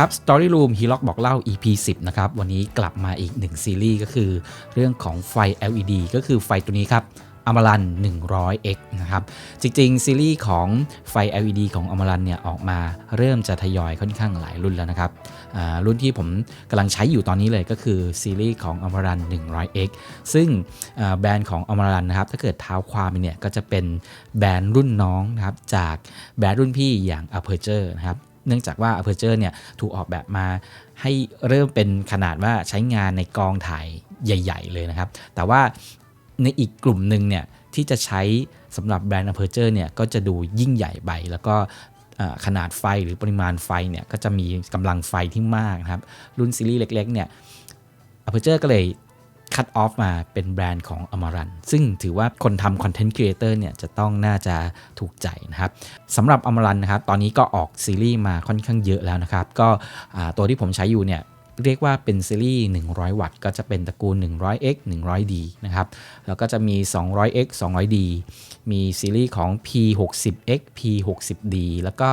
ครับ Story Room h e r o c บอกเล่า EP 10 นะครับ วันนี้กลับมาอีกหนึ่งซีรีส์ก็คือเรื่องของไฟ LED ก็คือไฟตัวนี้ครับอมรัน 100x นะครับ จริงๆ ซีรีส์ของไฟ LED ของอมรันเนี่ยออกมาเริ่มจะทยอยค่อนข้างหลายรุ่นแล้วนะครับอ่ารุ่นที่ผมกำลังใช้อยู่ตอนนี้เลยก็คือซีรีส์ของอมรัน 100x ซึ่งแบรนด์ของอมรันนะครับ ถ้าเกิดเท้าความเนี่ยก็จะเป็นแบรนด์รุ่นน้องนะครับจากแบรนด์รุ่นพี่อย่าง Aperture นะครับ เนื่องจากว่า Aperture เนี่ยถูกออกแบบมาให้เริ่มเป็นขนาดว่าใช้งานในกองถ่ายใหญ่ ๆ เลยนะครับ แต่ว่าในอีกกลุ่มหนึ่งเนี่ยที่จะใช้สำหรับแบรนด์ Aperture เนี่ยก็จะดูยิ่งใหญ่ไปแล้วก็ขนาดไฟหรือปริมาณไฟเนี่ยก็จะมีกำลังไฟที่มากนะครับ รุ่นซีรีส์เล็กๆเนี่ย Aperture ก็เลย คัดออฟมาเป็นแบรนด์ของอมรันซึ่งถือว่าคนทำคอนเทนต์ครีเอเตอร์เนี่ยจะต้องน่าจะถูกใจนะครับสำหรับอมรันนะครับตอนนี้ก็ออกซีรีส์มาค่อนข้างเยอะแล้วนะครับ ก็ตัวที่ผมใช้อยู่เนี่ย เรียกว่าเป็นซีรีส์ 100 วัตต์ก็จะเป็นตระกูล 100x 100d นะครับ แล้วก็จะมี 200x 200d มีซีรีส์ของ p60x p60d แล้วก็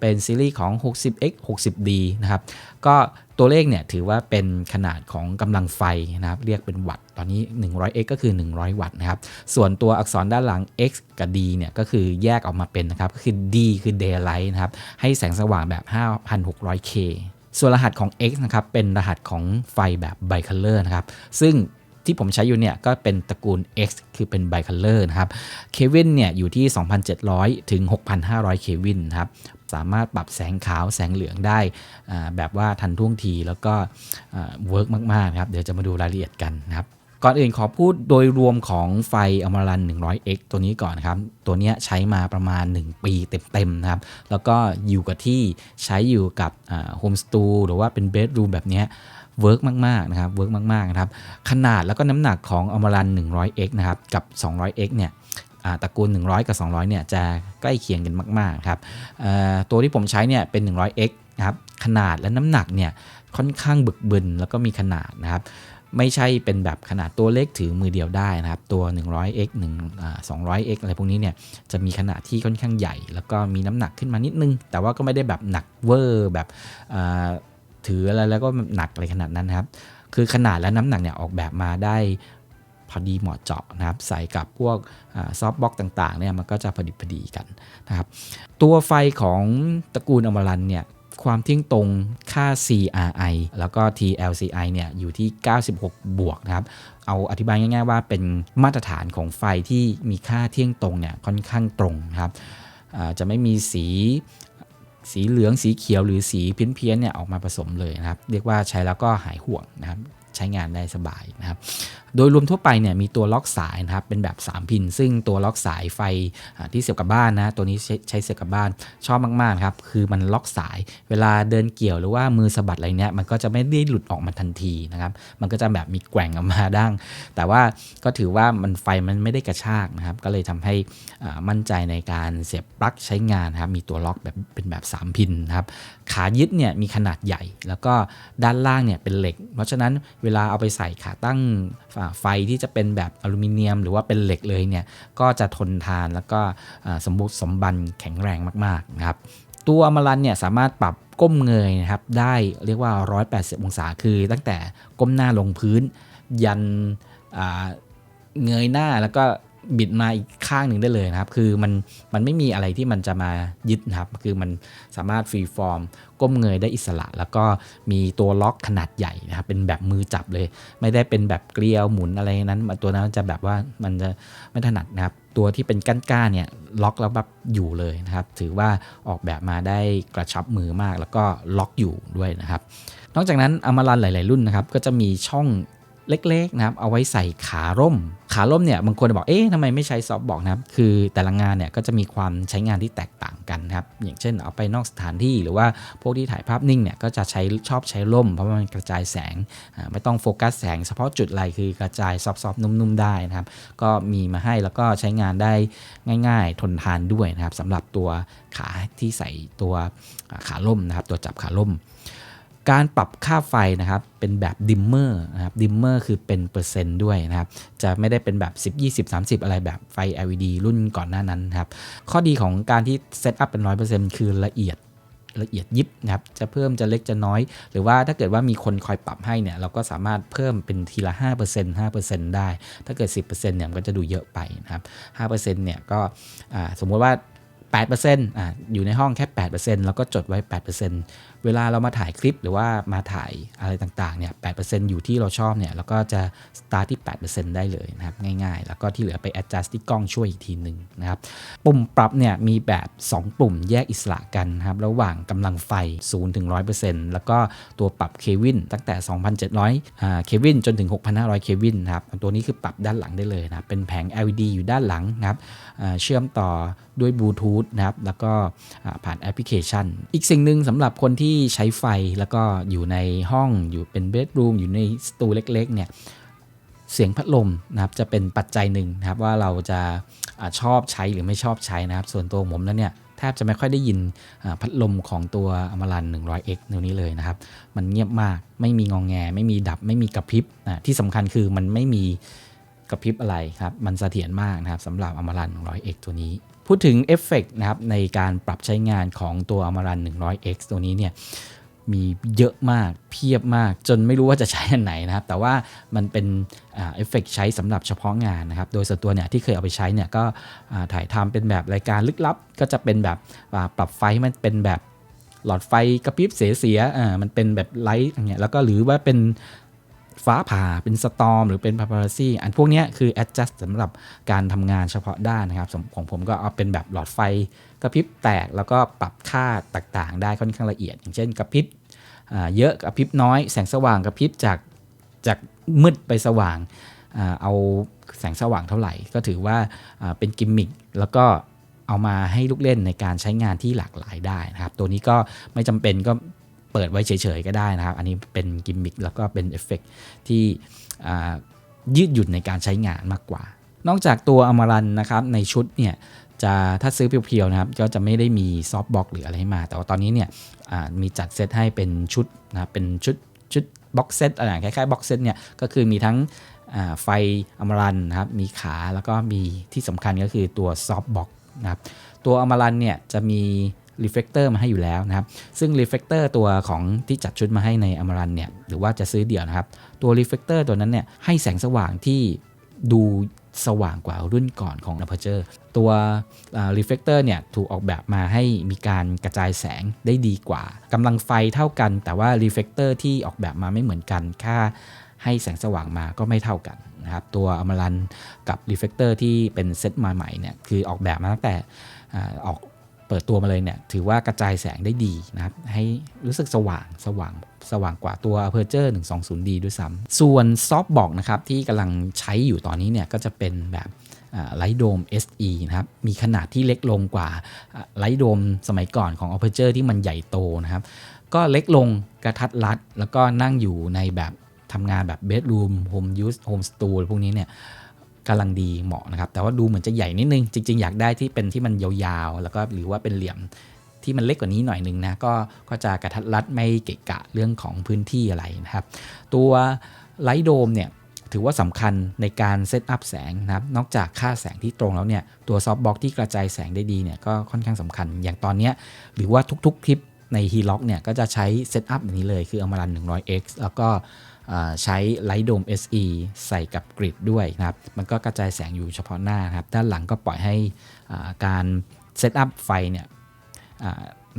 เป็นซีรีส์ของ 60x 60d นะครับ ก็ตัวเลขเนี่ยถือว่าเป็นขนาดของกำลังไฟนะครับ เรียกเป็นวัตต์ ตอนนี้ 100x ก็คือ 100 วัตต์นะครับ ส่วนตัวอักษรด้านหลัง x กับ d เนี่ยก็คือแยกออกมาเป็นนะครับ ก็คือ d คือ daylight นะครับ ให้แสงสว่างแบบ 5,600k ส่วนรหัสของ X นะครับเป็นรหัสของไฟแบบไบคัลเลอร์นะครับซึ่งที่ผมใช้อยู่เนี่ยก็เป็นตระกูล X คือเป็นไบคัลเลอร์นะครับเควินเนี่ยอยู่ที่ 2,700 ถึง 6,500 เควินครับสามารถปรับแสงขาวแสงเหลืองได้แบบว่าทันท่วงทีแล้วก็เวิร์กมากๆนะครับเดี๋ยวจะมาดูรายละเอียดกันนะครับ ก่อนอื่นขอพูดโดยรวมของไฟอมรัน 100x ตัวนี้ก่อนนะครับ ตัวนี้ใช้มาประมาณ 1 ปีเต็มๆนะครับ แล้วก็อยู่กับที่ใช้อยู่กับโฮมสตูหรือว่าเป็นเบดรูมแบบนี้เวิร์กมากๆนะครับเวิร์กมากๆนะครับ ขนาดแล้วก็น้ำหนักของอมรัน 100x นะครับกับ 200x เนี่ยตระกูล 100 กับ 200 เนี่ยจะใกล้เคียงกันมากๆครับตัวที่ผมใช้เนี่ยเป็น 100x นะครับขนาดและน้ำหนักเนี่ยค่อนข้างบึกบึนแล้วก็มีขนาดนะครับ ไม่ใช่เป็นแบบขนาดตัวเล็กถือมือเดียวได้นะครับ ตัว 100x 1 200x อะไรพวกนี้เนี่ยจะมีขนาดที่ค่อนข้างใหญ่ แล้วก็มีน้ำหนักขึ้นมานิดนึง แต่ว่าก็ไม่ได้แบบหนักเวอร์แบบถืออะไรแล้วก็หนักอะไรขนาดนั้นครับ คือขนาดและน้ำหนักเนี่ยออกแบบมาได้พอดีเหมาะเจาะนะครับ ใส่กับพวกซอฟต์บ็อกต่างๆเนี่ยมันก็จะพอดีพอดีกันนะครับ ตัวไฟของตระกูลอมรันเนี่ย ความเที่ยงตรงค่า CRI แล้วก็ TLCI เนี่ยอยู่ที่ 96 บวกนะครับ เอาอธิบายง่ายๆว่าเป็นมาตรฐานของไฟที่มีค่าเที่ยงตรงเนี่ยค่อนข้างตรงนะครับจะไม่มีสีสีเหลืองสีเขียวหรือสีเพี้ยนๆเนี่ยออกมาผสมเลยนะครับ เรียกว่าใช้แล้วก็หายห่วงนะครับ ใช้งานได้สบายนะครับโดยรวมทั่วไปเนี่ยมีตัวล็อกสายนะครับเป็นแบบ 3 พิน ซึ่งตัวล็อกสายไฟที่เสียบกับบ้านนะตัวนี้ใช้ใชเสียบกับบ้านชอบมากๆครับคือมันล็อกสายเวลาเดินเกี่ยวหรือว่ามือสะบัดอะไรเนี้ยมันก็จะไม่ได้หลุดออกมาทันทีนะครับมันก็จะแบบมีแกว่งออกมาดั้งแต่ว่าก็ถือว่ามันไฟมันไม่ได้กระชากนะครับก็เลยทำให้มั่นใจในการเสียบปลั๊กใช้งานนะครับมีตัวล็อกแบบเป็นแบบ 3 พินนะครับขายึดเนี่ยมีขนาดใหญ่ แล้วก็ด้านล่างเนี่ยเป็นเหล็ก เพราะฉะนั้นเวลาเอาไปใส่ขาตั้งไฟที่จะเป็นแบบอลูมิเนียม หรือว่าเป็นเหล็กเลยเนี่ยก็จะทนทานแล้วก็สมบูรณ์สมบันแข็งแรงมากๆนะครับตัวอมรันเนี่ยสามารถปรับก้มเงยนะครับได้เรียกว่า 180 องศาคือตั้งแต่ก้มหน้าลงพื้นยันเงยหน้าแล้วก็ บิดมาอีกข้างหนึ่งได้เลยนะครับ คือมันมันไม่มีอะไรที่มันจะมายึดนะครับ คือมันสามารถฟรีฟอร์มก้มเงยได้อิสระ แล้วก็มีตัวล็อกขนาดใหญ่นะครับ เป็นแบบมือจับเลย ไม่ได้เป็นแบบเกลียวหมุนอะไรนั้นตัวนั้นจะแบบว่ามันจะไม่ถนัดนะครับ ตัวที่เป็นก้านก้านๆเนี่ยล็อกแล้วแบบอยู่เลยนะครับ ถือว่าออกแบบมาได้กระชับมือมาก แล้วก็ล็อกอยู่ด้วยนะครับ นอกจากนั้นอมรันหลาย ๆ รุ่นนะครับ ก็จะมีช่อง เล็กๆนะครับเอาไว้ใส่ขาร่ม ขาร่มเนี่ยบางคนบอกเอ๊ะทำไมไม่ใช้ซอฟต์บอกนะครับคือแต่ละงานเนี่ยก็จะมีความใช้งานที่แตกต่างกันนะครับอย่างเช่นเอาไปนอกสถานที่หรือว่าพวกที่ถ่ายภาพนิ่งเนี่ยก็จะใช้ชอบใช้ร่ม เพราะมันกระจายแสงไม่ต้องโฟกัสแสงเฉพาะจุดอะไรคือกระจายซอฟต์ๆนุ่มๆได้นะครับก็มีมาให้แล้วก็ใช้งานได้ง่าย ๆ ทนทานด้วยนะครับสำหรับตัวขาที่ใส่ตัวขาล่มนะครับตัวจับขาล่ม การปรับค่าไฟนะครับเป็นแบบดิมเมอร์นะครับดิมเมอร์คือเป็นเปอร์เซ็นต์ด้วยนะครับจะไม่ได้เป็นแบบ 10 20 30 อะไรแบบไฟ LED รุ่นก่อนหน้านั้นครับข้อดีของการที่เซตอัพเป็น 100%คือละเอียดละเอียดยิบนะครับ จะเพิ่มจะเล็กจะน้อย หรือว่าถ้าเกิดว่ามีคนคอยปรับให้เนี่ย เราก็สามารถเพิ่มเป็นทีละ 5% 5%ได้ ถ้าเกิด 10%เนี่ยมันก็จะดูเยอะไปนะครับ 5%เนี่ยก็สมมติว่า 8%อ่าอยู่ในห้องแค่ 8%แล้วก็จดไว้ 8%เวลาเรามาถ่ายคลิปหรือว่ามาถ่ายอะไรต่างๆเนี่ย8%อยู่ที่เราชอบเนี่ยเราก็จะสตาร์ทที่ 8%ได้เลยนะครับง่ายๆ แล้วก็ที่เหลือไป adjust ที่กล้องช่วยอีกทีหนึ่งนะครับปุ่มปรับเนี่ยมีแบบ 2 ปุ่มแยกอิสระกันนะครับระหว่างกำลังไฟ0ถึง100%แล้วก็ตัวปรับเควินตั้งแต่ 2,700อ่าเควินจนถึง 6,500เควินนะครับตัวนี้คือปรับด้านหลังได้เลยนะเป็นแผง LED อยู่ด้านหลังนะครับ เชื่อมต่อด้วยบลูทูธนะครับ แล้วก็ผ่านแอปพลิเคชัน อีกสิ่งหนึ่งสำหรับคนที่ใช้ไฟแล้วก็อยู่ในห้องอยู่เป็นเบดรูมอยู่ในสตูเล็กๆเนี่ยเสียงพัดลมนะครับจะเป็นปัจจัยหนึ่งนะครับว่าเราจะอชอบใช้หรือไม่ชอบใช้นะครับ ส่วนตัวผมแล้วเนี่ยแทบจะไม่ค่อยได้ยินพัดลมของตัวอมรัน 100x แนวนี้เลยนะครับ มันเงียบมากไม่มีงองแง ไม่มีดับไม่มีกระพริบอ่าที่สำคัญคือมันไม่มี กระพริบอะไรครับ มันเสถียรมากนะครับสำหรับอมรัน 100x ตัวนี้ พูดถึงเอฟเฟกนะครับในการปรับใช้งานของตัวอมรัน 100x ตัวนี้เนี่ยมีเยอะมากเพียบมาก จนไม่รู้ว่าจะใช้อันไหนนะครับ แต่ว่ามันเป็นเอฟเฟกใช้สำหรับเฉพาะงานนะครับ โดยส่วนตัวเนี่ยที่เคยเอาไปใช้เนี่ยก็ถ่ายทำเป็นแบบรายการลึกลับ ก็จะเป็นแบบปรับไฟให้มันเป็นแบบหลอดไฟกระพริบเสียๆอ่ามันเป็นแบบไลท์อย่างเงี้ยแล้วก็หรือว่าเป็น ฟ้าผ่าเป็นสตอมหรือเป็นพา p าซี่อันพวกนี้คือ adjust สำหรับการทำงานเฉพาะด้านนะครับของผมก็เอาเป็นแบบหลอดไฟกระพริบแตกแล้วก็ปรับค่าต่างๆ ได้ค่อนข้างละเอียด อย่างเช่นกระพริบเยอะกับพริบน้อยแสงสว่างกับพริบจากจากมืดไปสว่างเอาแสงสว่างเท่าไหร่ ก็ถือว่าเป็นกิมมิคแล้วก็เอามาให้ลูกเล่นในการใช้งานที่หลากหลายได้นะครับ ตัวนี้ก็ไม่จำเป็นก็ ปิดไว้เฉยๆก็ได้นะครับ อันนี้เป็นกิมมิคแล้วก็เป็นเอฟเฟกต์ที่ยืดหยุ่นในการใช้งานมากกว่า นอกจากตัวอมรันนะครับในชุดเนี่ยจะถ้าซื้อเพียวๆนะครับก็จะไม่ได้มีซอฟต์บ็อกหรืออะไรให้มา แต่ว่าตอนนี้เนี่ยมีจัดเซตให้เป็นชุดนะครับเป็นชุดชุดบ็อกเซตอะไรคล้ายๆบ็อกเซตเนี่ยก็คือมีทั้งไฟอมรันนะครับมีขาแล้วก็มีที่สำคัญก็คือตัวซอฟต์บ็อกนะครับตัวอมรันเนี่ยจะมี รีเฟล c เตอร์มาให้อยู่แล้วนะครับ ซึ่งรีเฟล c เตอร์ตัวของที่จัดชุดมาให้ในอมรันเนี่ยหรือว่าจะซื้อเดี่ยวนะครับ ตัวรีเฟล c เตอร์ตัวนั้นเนี่ยให้แสงสว่างที่ดูสว่างกว่ารุ่นก่อนของ Aperture ตัวรีเฟล c เตอร์เนี่ยถูกออกแบบมาให้มีการกระจายแสงได้ดีกว่ากำลังไฟเท่ากัน แต่ว่ารีเฟล c เตอร์ที่ออกแบบมาไม่เหมือนกัน ค่าให้แสงสว่างมาก็ไม่เท่ากันนะครับ ตัวอมรันกับรีเฟล c เตอร์ที่เป็นเซตมาใหม่เนี่ยคือออกแบบมาตั้งแต่อออก เปิดตัวมาเลยเนี่ยถือว่ากระจายแสงได้ดีนะครับ ให้รู้สึกสว่างสว่างสว่างกว่าตัว Aperture 120D ด้วยซ้ำส่วนซอฟบอกนะครับที่กำลังใช้อยู่ตอนนี้เนี่ยก็จะเป็นแบบไลท์โดม SE นะครับ มีขนาดที่เล็กลงกว่าไลท์โดมสมัยก่อนของ Aperture ที่มันใหญ่โตนะครับ ก็เล็กลงกระทัดรัด แล้วก็นั่งอยู่ในแบบทำงานแบบ bedroom home use home studio พวกนี้เนี่ย กำลังดีเหมาะนะครับ แต่ว่าดูเหมือนจะใหญ่นิดนึง จริง ๆ อยากได้ที่เป็นที่มันยาวๆ แล้วก็หรือว่าเป็นเหลี่ยมที่มันเล็กกว่านี้หน่อยนึงนะก็ก็จะกระทัดรัดไม่เกะกะเรื่องของพื้นที่อะไรนะครับ ตัวไลท์โดมเนี่ยถือว่าสำคัญในการเซตอัพแสงนะครับ นอกจากค่าแสงที่ตรงแล้วเนี่ยตัวซอฟต์บ็อกที่กระจายแสงได้ดีเนี่ยก็ค่อนข้างสำคัญอย่างตอนนี้หรือว่าทุกๆคลิปใน h e l o c เนี่ยก็จะใช้เซตอัพแบบนี้เลยคือเอามารัน 100x แล้วก็ ใช้ Light Dome SE ใส่กับกริดด้วยนะครับ มันก็กระจายแสงอยู่เฉพาะหน้าครับ ด้านหลังก็ปล่อยให้การเซตอัพไฟเนี่ย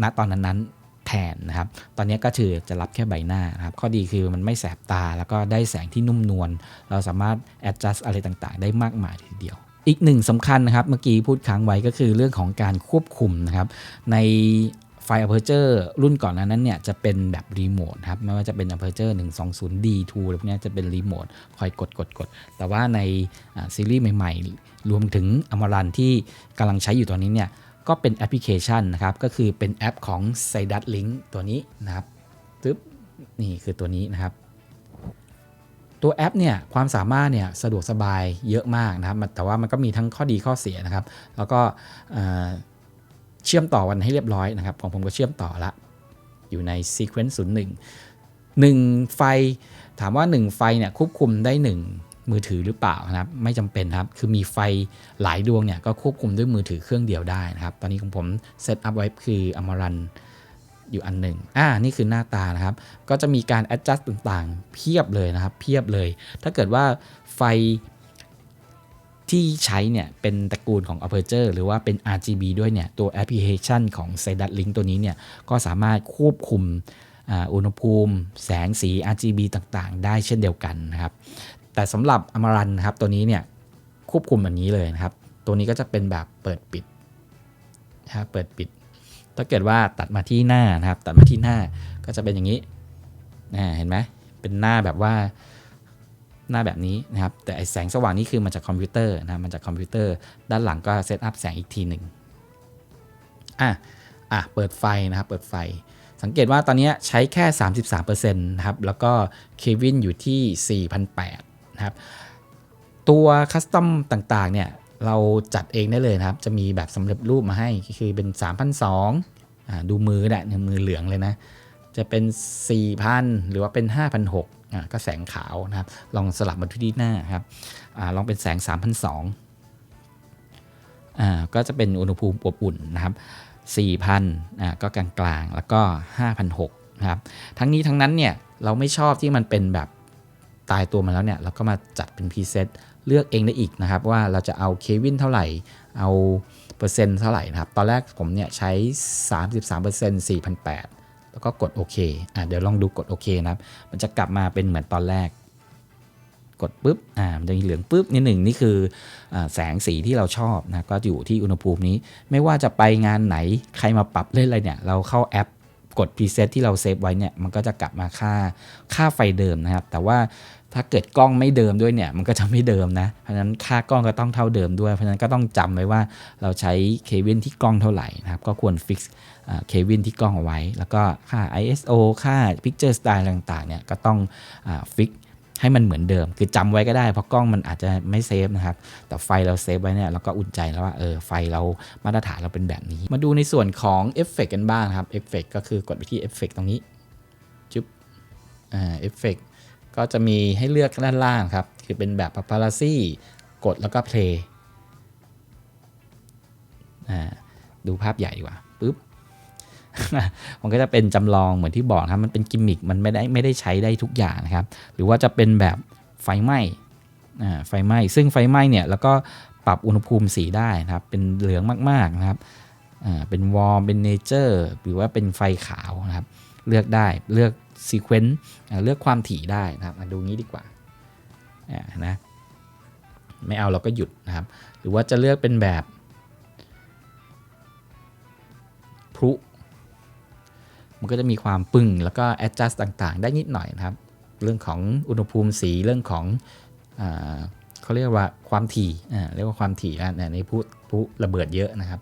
ณตอนนั้นๆแทนนะครับ ตอนนี้ก็คือจะรับแค่ใบหน้านะครับ ข้อดีคือมันไม่แสบตาแล้วก็ได้แสงที่นุ่มนวล เราสามารถ adjust อะไรต่างๆ ได้มากมายทีเดียว อีกหนึ่งสำคัญนะครับ เมื่อกี้พูดค้างไว้ก็คือเรื่องของการควบคุมนะครับ ใน ฟ Aperture รุ่นก่อนหนานั้นเนี่ยจะเป็นแบบรีโมทครับไม่ว่าจะเป็น Aperture 120D2 อะไรพวกนี้จะเป็นรีโมทคอยกดกดกดแต่ว่าในซีรีส์ใหม่ๆ รวมถึงอมรันที่กำลังใช้อยู่ตอนนี้เนี่ยก็เป็นแอปพลิเคชันนะครับ ก็คือเป็นแอปของ s i d u s Link ตัวนี้นะครับตึ๊บนี่คือตัวนี้นะครับ ตัวแอปเนี่ยความสามารถเนี่ยสะดวกสบายเยอะมากนะครับ แต่ว่ามันก็มีทั้งข้อดีข้อเสียนะครับ แล้วก็ เชื่อมต่อวันให้เรียบร้อยนะครับ ของผมก็เชื่อมต่อละ อยู่ใน Sequence 01 1 ไฟ ถามว่า 1 ไฟเนี่ยควบคุมได้ 1 มือถือหรือเปล่านะครับ ไม่จำเป็นครับ คือมีไฟหลายดวงเนี่ยก็ควบคุมด้วยมือถือเครื่องเดียวได้นะครับ ตอนนี้ของผมเซตอัพไว้คือ Amaran อยู่อันหนึ่งอ่า นี่คือหน้าตานะครับ ก็จะมีการ adjust ต่างๆ เพียบเลยนะครับ เพียบเลย ถ้าเกิดว่าไฟ ที่ใช้เนี่ยเป็นตระกูลของ Aperture หรือว่าเป็น RGB ด้วยเนี่ยตัวแอปพลิเคชันของ s e d a t Link ตัวนี้เนี่ยก็สามารถควบคุมอุณหภูมิ แสงสี RGB ต่างๆ ได้เช่นเดียวกันนะครับ แต่สำหรับ Amaran นครับตัวนี้เนี่ยควบคุมแบบนี้เลยนะครับ ตัวนี้ก็จะเป็นแบบเปิดปิดนะครับเปิดปิด ถ้าเกิดว่าตัดมาที่หน้านะครับ ตัดมาที่หน้าก็จะเป็นอย่างนี้นะเห็นไหมเป็นหน้าแบบว่า หน้าแบบนี้นะครับ แต่ไอแสงสว่างนี่คือมาจากคอมพิวเตอร์นะมาจากคอมพิวเตอร์ด้านหลังก็เซตอัพแสงอีกทีหนึ่งอะอะเปิดไฟนะครับ เปิดไฟ สังเกตว่าตอนนี้ใช้แค่ 33%นะครับ แล้วก็เควินอยู่ที่4,800นะครับ ตัวคัสตอมต่างๆ เนี่ยเราจัดเองได้เลยนะครับ จะมีแบบสำเร็จรูปมาให้ คือเป็น3,200อ่าดูมือเนี่ยมือเหลืองเลยนะ จะเป็น 4,000 หรือว่าเป็น5,600อ่า ก็แสงขาวนะครับ ลองสลับมาที่หน้าครับอลองเป็นแสง 3,200อ่าก็จะเป็นอุณหภูมิอบอุ่นนะครับ4,000อ่าก็กลางๆ แล้วก็ 5,600นะครับ ทั้งนี้ทั้งนั้นเนี่ยเราไม่ชอบที่มันเป็นแบบตายตัวมาแล้วเนี่ยเราก็มาจัดเป็นพรีเซตเลือกเองได้อีกนะครับ ว่าเราจะเอาเควินเท่าไหร่ เอาเปอร์เซ็นต์เท่าไหร่นะครับ ตอนแรกผมเนี่ยใช้ 33% 4,800 แล้วก็กดโอเคอ่าเดี๋ยวลองดูกดโอเคนะครับ มันจะกลับมาเป็นเหมือนตอนแรก กดปุ๊บอ่ามันจะมีเหลืองปุ๊บนิดหนึ่งนี่คืออแสงสีที่เราชอบนะก็อยู่ที่อุณหภูมินี้ ไม่ว่าจะไปงานไหนใครมาปรับเล่นอะไรเนี่ย เราเข้าแอปกดพรีเซตที่เราเซฟไว้เนี่ยมันก็จะกลับมาค่าค่าไฟเดิมนะครับ แต่ว่า ถ้าเกิดกล้องไม่เดิมด้วยเนี่ยมันก็จะไม่เดิมนะ เพราะฉะนั้นค่ากล้องก็ต้องเท่าเดิมด้วย เพราะฉะนั้นก็ต้องจำไว้ว่าเราใช้เควินที่กล้องเท่าไหร่นะครับ ก็ควรฟิกซ์เควินที่กล้องเอาไว้ แล้วก็ค่า ISO ค่า Picture Style ต่างๆเนี่ยก็ต้องฟิกให้มันเหมือนเดิม คือจำไว้ก็ได้ เพราะกล้องมันอาจจะไม่เซฟนะครับ แต่ไฟเราเซฟไว้เนี่ยเราก็อุ่นใจแล้วว่าเออไฟเรามาตรฐานเราเป็นแบบนี้ มาดูในส่วนของเอฟเฟกกันบ้างครับเอฟเฟกก็คือกดไปที่เอฟเฟกตรงนี้จุ๊บอ่าเอฟเฟกต ก็จะมีให้เลือกด้านล่างครับ คือเป็นแบบ paparazzi กดแล้วก็ Play ดูภาพใหญ่ดีกว่าปึ๊บมันก็จะเป็นจำลองเหมือนที่บอกครับมันเป็นกิมมิคมันไม่ได้ไม่ได้ใช้ได้ทุกอย่างนะครับ หรือว่าจะเป็นแบบไฟไหม้ไฟไหม้ซึ่งไฟไหม้เนี่ยแล้วก็ปรับอุณหภูมิสีได้นะครับ เป็นเหลืองมาก ๆนะครับเป็นวอร์มเป็นเนเจอร์หรือว่าเป็นไฟขาวนะครับ เลือกได้เลือก ซีเควนต์เลือกความถี่ได้นะครับมาดูงี้ดีกว่านะไม่เอาเราก็หยุดนะครับ หรือว่าจะเลือกเป็นแบบพลุมันก็จะมีความปึ้งแล้วก็ adjust ต่างๆ ได้นิดหน่อยนะครับ เรื่องของอุณหภูมิสีเรื่องของอเขาเรียกว่าความถี่เรียกว่าความถี่นะในพุพุระเบิดเยอะนะครับ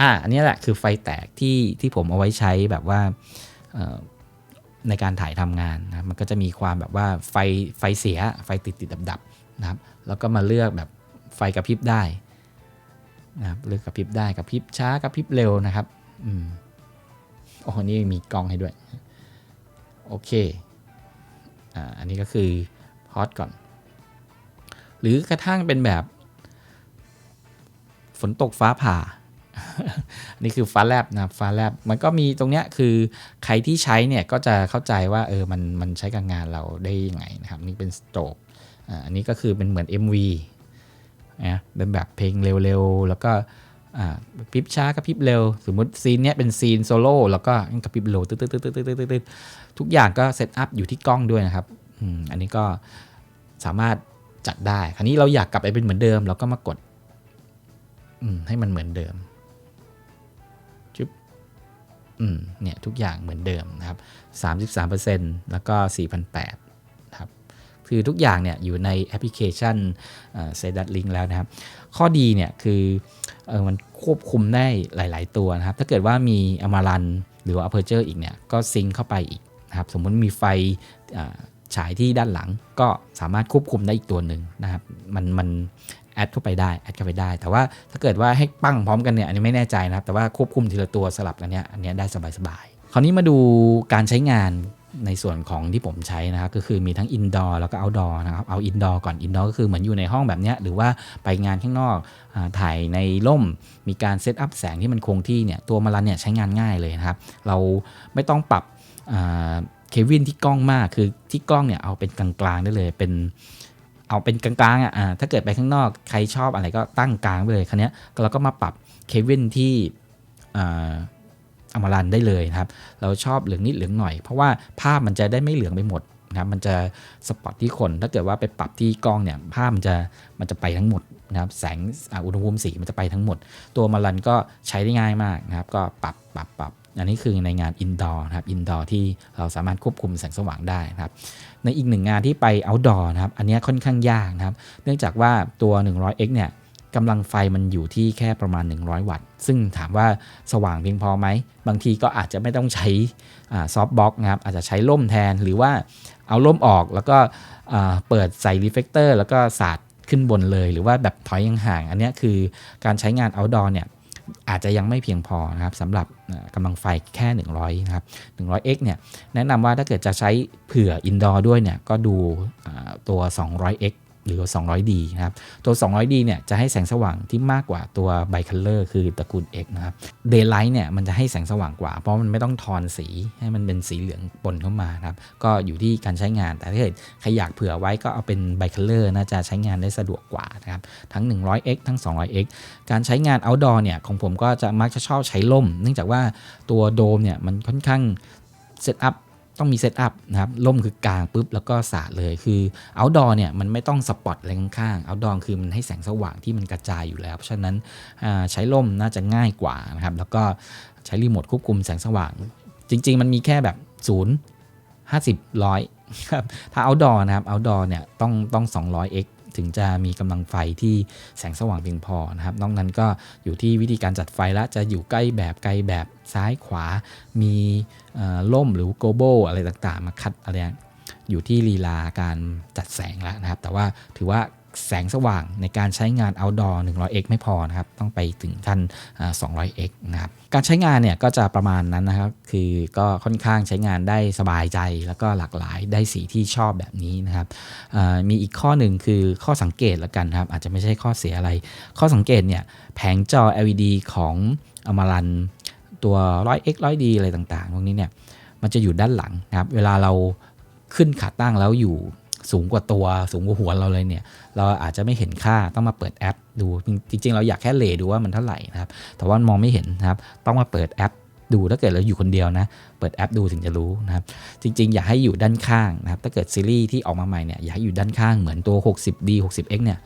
อ่าอันนี้แหละคือไฟแตกที่ที่ผมเอาไว้ใช้แบบว่า ในการถ่ายทำงานนะมันก็จะมีความแบบว่าไฟไฟเสียไฟติดติดดับดับนะครับ แล้วก็มาเลือกแบบไฟกระพริบได้นะครับเลือกกระพริบได้กระพริบช้ากระพริบเร็วนะครับอืมโอ้โหนี่มีกล้องให้ด้วย โอเคอ่าอันนี้ก็คือฮอตก่อน หรือกระทั่งเป็นแบบ ฝนตกฟ้าผ่า นี่คือฟ้าแลบนะครับฟ้าแลบมันก็มีตรงเนี้ยคือใครที่ใช้เนี่ยก็จะเข้าใจว่าเออมันมันใช้กับงานเราได้ยังไงนะครับ นี่เป็นสโตรกอันนี้ก็คือเป็นเหมือน MV นะเป็นแบบเพลงเร็วๆ แล้วก็อ่ากระพริบช้ากระพริบเร็ว สมมติซีนเนี้ยเป็นซีนโซโล่แล้วก็กระพริบเร็วตึ๊ดตึ๊ดตึ๊ดตึ๊ดตึ๊ดตึ๊ดทุกอย่างก็เซตอัพอยู่ที่กล้องด้วยนะครับอันนี้ก็สามารถจัดได้ คราวนี้เราอยากกลับไปเป็นเหมือนเดิม เราก็มากดให้มันเหมือนเดิม อืมเนี่ยทุกอย่างเหมือนเดิมนะครับ33%แล้วก็4,800ครับคือทุกอย่างเนี่ยอยู่ในแอปพลิเคชันเซดัตลิงแล้วนะครับ ข้อดีเนี่ยคือเออมันควบคุมได้หลาย ๆ ตัวนะครับ ถ้าเกิดว่ามีอมารันหรือว่า Aperture อีกเนี่ยก็ซิงเข้าไปอีกนะครับสมมุติมีไฟฉายที่ด้านหลังก็สามารถควบคุมได้อีกตัวหนึ่งนะครับ มันมัน แอดเข้าไปได้แอดเข้าไปได้ แต่ว่าถ้าเกิดว่าให้ปั้งพร้อมกันเนี่ยอันนี้ไม่แน่ใจนะครับ แต่ว่าควบคุมทีละตัวสลับกันเนี้ยอันนี้ได้สบายๆคราวนี้มาดูการใช้งานในส่วนของที่ผมใช้นะครับก็คือมีทั้งอินดอร์แล้วก็เอาดอร์นะครับเอาอินดอร์ก่อนอินดอร์ก็คือเหมือนอยู่ในห้องแบบเนี้ยหรือว่าไปงานข้างนอกอถ่ายในร่ม มีการเซตอัพแสงที่มันคงที่เนี่ยตัวมารันเนี่ยใช้งานง่ายเลยนะครับ เราไม่ต้องปรับเควินที่กล้องมากคือที่กล้องเนี่ยเอาเป็นกลางๆได้เลยเป็น เอาเป็นกลางๆอะถ้าเกิดไปข้างนอกใครชอบอะไรก็ตั้งกลางไปเลยคันนี้เราก็มาปรับเควินที่อมารันได้เลยนะครับ เราชอบเหลืองนิดเหลืองหน่อย เพราะว่าภาพมันจะได้ไม่เหลืองไปหมดนะครับมันจะสปอตที่คน ถ้าเกิดว่าไปปรับที่กล้องเนี่ยภาพมันจะมันจะไปทั้งหมดนะครับแสงอุณหภูมิสีมันจะไปทั้งหมด ตัวมารันก็ใช้ได้ง่ายมากนะครับ ก็ปรับปรับปรับ อันนี้คือในงานอินดอร์นะครับอินดอร์ที่เราสามารถควบคุมแสงสว่างได้นะครับ ในอีกหนึ่งงานที่ไปเอาดอร์นะครับ อันนี้ค่อนข้างยากนะครับ เนื่องจากว่าตัว 100x เนี่ยกำลังไฟมันอยู่ที่แค่ประมาณ 100 วัตต์ ซึ่งถามว่าสว่างเพียงพอไหม บางทีก็อาจจะไม่ต้องใช้ซอฟต์บ็อกนะครับ อาจจะใช้ล่มแทน หรือว่าเอาล่มออกแล้วก็เปิดใส่รีเฟกเตอร์แล้วก็สาดขึ้นบนเลย หรือว่าแบบถอยยังห่าง อันนี้คือการใช้งาน outdoor เนี่ย อาจจะยังไม่เพียงพอนะครับสำหรับกำลังไฟแค่ 100นะครับ 100x เนี่ยแนะนำว่าถ้าเกิดจะใช้เผื่ออินดอร์ด้วยเนี่ยก็ดูตัว 200x หรือ 200D นะครับ ตัว 200D เนี่ยจะให้แสงสว่างที่มากกว่าตัว Bicolor คือตระกูล X นะครับ Daylight เนี่ยมันจะให้แสงสว่างกว่า เพราะมันไม่ต้องทอนสีให้มันเป็นสีเหลืองปนเข้ามาครับ ก็อยู่ที่การใช้งาน แต่ถ้าเกิดใครอยากเผื่อไว้ก็เอาเป็น Bicolor น่าจะใช้งานได้สะดวกกว่านะครับ ทั้ง 100X ทั้ง 200X การใช้งาน outdoor เนี่ยของผมก็จะมักจะชอบใช้ล่ม เนื่องจากว่าตัวโดมเนี่ยมันค่อนข้างเซตอัพ ต้องมีเซตอัพนะครับล่มคือกลางปุ๊บแล้วก็สาดเลยคือเอาดอเนี่ยมันไม่ต้องสปอตอะไรข้างๆเอาดอคือมันให้แสงสว่างที่มันกระจายอยู่แล้ว เพราะฉะนั้นใช้ล่มน่าจะง่ายกว่านะครับแล้วก็ใช้รีโมทควบคุมแสงสว่าง จริง ๆ มันมีแค่แบบ0 50 100ครับถ้าเอาดอนะครับเอาดอเนี่ยต้องต้อง 200x ถึงจะมีกำลังไฟที่แสงสว่างเพียงพอนะครับ นอกนั้นก็อยู่ที่วิธีการจัดไฟละจะอยู่ใกล้แบบไกลแบบซ้ายขวา มีล่มหรือโกโบอะไรต่างๆ มาคัดอะไรอยู่ที่ลีลาการจัดแสงแล้วนะครับ แต่ว่าถือว่า แสงสว่างในการใช้งาน outdoor 100x ไม่พอนะครับต้องไปถึงขั้น 200x นะครับการใช้งานเนี่ยก็จะประมาณนั้นนะครับ คือก็ค่อนข้างใช้งานได้สบายใจ แล้วก็หลากหลายได้สีที่ชอบแบบนี้นะครับมีอีกข้อหนึ่งคือข้อสังเกตละกันครับ อาจจะไม่ใช่ข้อเสียอะไร ข้อสังเกตเนี่ยแผงจอ LED ของอมารันตัว 100x 100d อะไรต่างๆ พวกนี้เนี่ยมันจะอยู่ด้านหลังนะครับ เวลาเราขึ้นขาตั้งแล้วอยู่ สูงกว่าตัวสูงกว่าหัวเราเลยเนี่ย เราอาจจะไม่เห็นค่าต้องมาเปิดแอป ดูจริง ๆ เราอยากแค่เลดูว่ามันเท่าไหร่นะครับ แต่ว่ามองไม่เห็นนะครับ ต้องมาเปิดแอปดูถ้าเกิดเราอยู่คนเดียวนะ เปิดแอปดูถึงจะรู้นะครับ จริง ๆ อยากให้อยู่ด้านข้างนะครับ ถ้าเกิดซีรีส์ที่ออกมาใหม่เนี่ยอยากให้อยู่ด้านข้างเหมือนตัว 60D 60X เนี่ย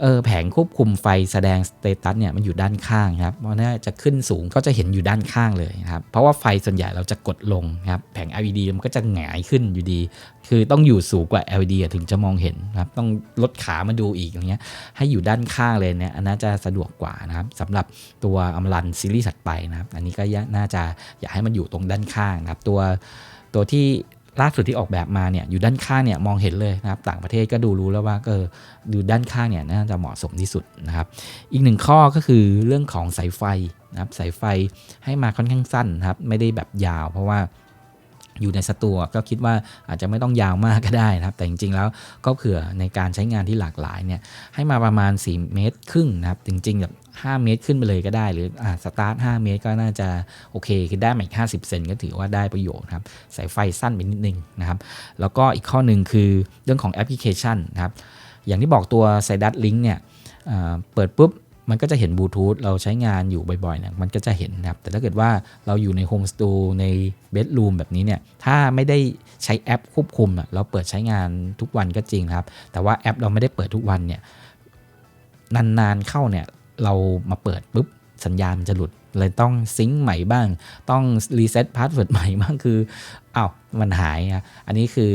เออแผงควบคุมไฟแสดงสเตตัสเนี่ยมันอยู่ด้านข้างครับเพราะน่าจะขึ้นสูงก็จะเห็นอยู่ด้านข้างเลยครับเพราะว่าไฟส่วนใหญ่เราจะกดลงครับแผง LED มันก็จะหงายขึ้นอยู่ดี คือต้องอยู่สูงกว่า LED ถึงจะมองเห็นครับต้องลดขามาดูอีกอย่างเงี้ยให้อยู่ด้านข้างเลยเนี่ยอันน่าจะสะดวกกว่านะครับสำหรับตัวอัมรันซีรีส์ถัดไปนะครับอันนี้ก็น่าจะอยากให้มันอยู่ตรงด้านข้างนะครับตัวตัวที่ ล่าสุดที่ออกแบบมาเนี่ยอยู่ด้านข้างเนี่ยมองเห็นเลยนะครับต่างประเทศก็ดูรู้แล้วว่าก็ดูด้านข้างเนี่ยน่าจะเหมาะสมที่สุดนะครับ อีกหนึ่งข้อก็คือเรื่องของสายไฟนะครับสายไฟให้มาค่อนข้างสั้นนะครับไม่ได้แบบยาวเพราะว่าอยู่ในสตูก็คิดว่าอาจจะไม่ต้องยาวมากก็ได้นะครับ แต่จริงๆแล้วก็เผื่อในการใช้งานที่หลากหลายเนี่ยให้มาประมาณ 4 เมตรครึ่งนะครับ จริงๆแบบ 5 เมตรขึ้นไปเลยก็ได้ หรืออ่าสตาร์ท 5 เมตรก็น่าจะโอเค คือได้มาอีก50เซนก็ถือว่าได้ประโยชน์ครับสายไฟสั้นไปนิดนึงนะครับ แล้วก็อีกข้อหนึ่งคือเรื่องของแอปพลิเคชันนะครับ อย่างที่บอกตัวไซดัตลิงเนี่ยเปิดปุ๊บมันก็จะเห็นบลูทูธเราใช้งานอยู่บ่อยๆเนี่ยมันก็จะเห็นนะครับ แต่ถ้าเกิดว่าเราอยู่ในโฮมสตูในเบดรูมแบบนี้เนี่ย ถ้าไม่ได้ใช้แอปควบคุม เราเปิดใช้งานทุกวันก็จริงครับ แต่ว่าแอปเราไม่ได้เปิดทุกวันเนี่ย นานๆเข้าเนี่ย เรามาเปิดปุ๊บสัญญาณมันจะหลุด เลยต้องซิงค์ใหม่บ้าง ต้องรีเซ็ตพาสเวิร์ดใหม่บ้างคืออ้าวมันหายอะอันนี้คือ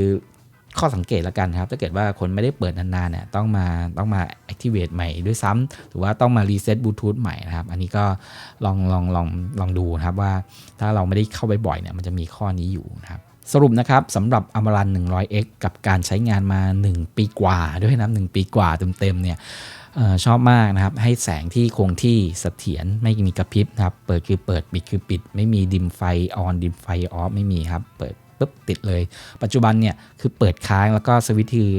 ข้อสังเกตแล้วกันครับ ถ้าเกิดว่าคนไม่ได้เปิดนานๆเนี่ยต้องมาต้องมา activate ใหม่ด้วยซ้ำหรือว่าต้องมา reset bluetooth ใหม่นะครับ อันนี้ก็ลองลองลองลองดูนะครับว่าถ้าเราไม่ได้เข้าไปบ่อยเนี่ยมันจะมีข้อนี้อยู่นะครับสรุปนะครับสำหรับอมรัน 100x กับการใช้งานมา 1 ปีกว่าด้วยนะ1ปีกว่าเต็มๆเนี่ย ชอบมากนะครับ ให้แสงที่คงที่เสถียรไม่มีกระพริบนะครับ เปิดคือเปิดปิดคือปิด ไม่มีดิมไฟออนดิมไฟออฟไม่มีครับ เปิดปุ๊บติดเลย ปัจจุบันเนี่ยคือเปิดค้างแล้วก็สวิตช์คือ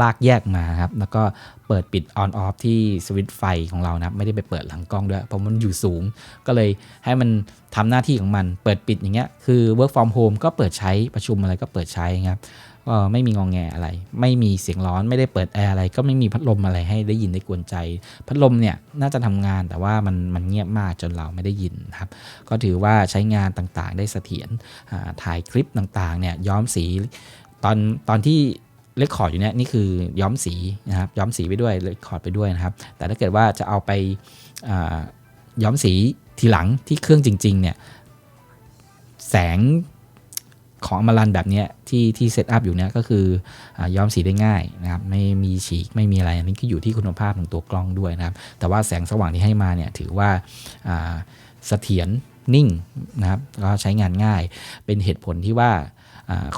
ลากแยกมาครับ แล้วก็เปิดปิด on off ที่สวิตช์ไฟของเรานะครับ ไม่ได้ไปเปิดหลังกล้องด้วย เพราะมันอยู่สูง ก็เลยให้มันทำหน้าที่ของมัน เปิดปิดอย่างเงี้ย คือ work from home ก็เปิดใช้ ประชุมอะไรก็เปิดใช้ครับ ก็ไม่มีงองแงอะไร ไม่มีเสียงร้อนไม่ได้เปิดแอร์อะไร ก็ไม่มีพัดลมอะไรให้ได้ยินได้กวนใจ พัดลมเนี่ยน่าจะทำงานแต่ว่ามันมันเงียบมากจนเราไม่ได้ยินครับ ก็ถือว่าใช้งานต่างๆ ได้เสถียรถ่ายคลิปต่างๆเนี่ยย้อมสีตอนตอนที่เลคคอร์ดอยู่เนี่ยนี่คือย้อมสีนะครับย้อมสีไปด้วยเลคคอร์ดไปด้วยนะครับ แต่ถ้าเกิดว่าจะเอาไปาย้อมสีทีหลังที่เครื่องจริงๆเนี่ยแสง ของอมรันแบบนี้ที่ที่เซตอัพอยู่เนี่ยก็คืออย้อมสีได้ง่ายนะครับไม่มีฉีกไม่มีอะไรอันนี้ก็อยู่ที่คุณภาพของตัวกล้องด้วยนะครับ แต่ว่าแสงสว่างที่ให้มาเนี่ยถือว่าเสถียรนิ่งนะครับก็ใช้งานง่าย เป็นเหตุผลที่ว่า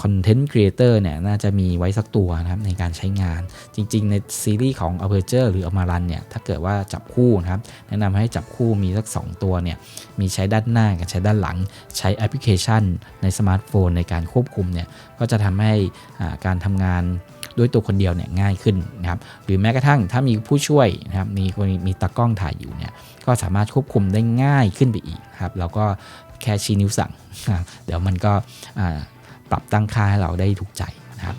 คอนเทนต์ครีเอเตอร์เนี่ยน่าจะมีไว้สักตัวนะครับในการใช้งาน จริง ๆ ในซีรีส์ของ Aperture หรือ Amaran เนี่ยถ้าเกิดว่าจับคู่นะครับแนะนำให้จับคู่มีสัก 2 ตัวเนี่ยมีใช้ด้านหน้ากับใช้ด้านหลัง ใช้แอปพลิเคชัน ในสมาร์ทโฟนในการควบคุมเนี่ยก็จะทำให้การทำงานด้วยตัวคนเดียวเนี่ยง่ายขึ้นนะครับหรือแม้กระทั่งถ้ามีผู้ช่วยนะครับมีคนมีตากล้องถ่ายอยู่เนี่ยก็สามารถควบคุมได้ง่ายขึ้นไปอีกครับแล้วก็แค่ชี้นิ้วสั่ง เดี๋ยวมันก็ ปรับตั้งค่าให้เราได้ถูกใจนะครับ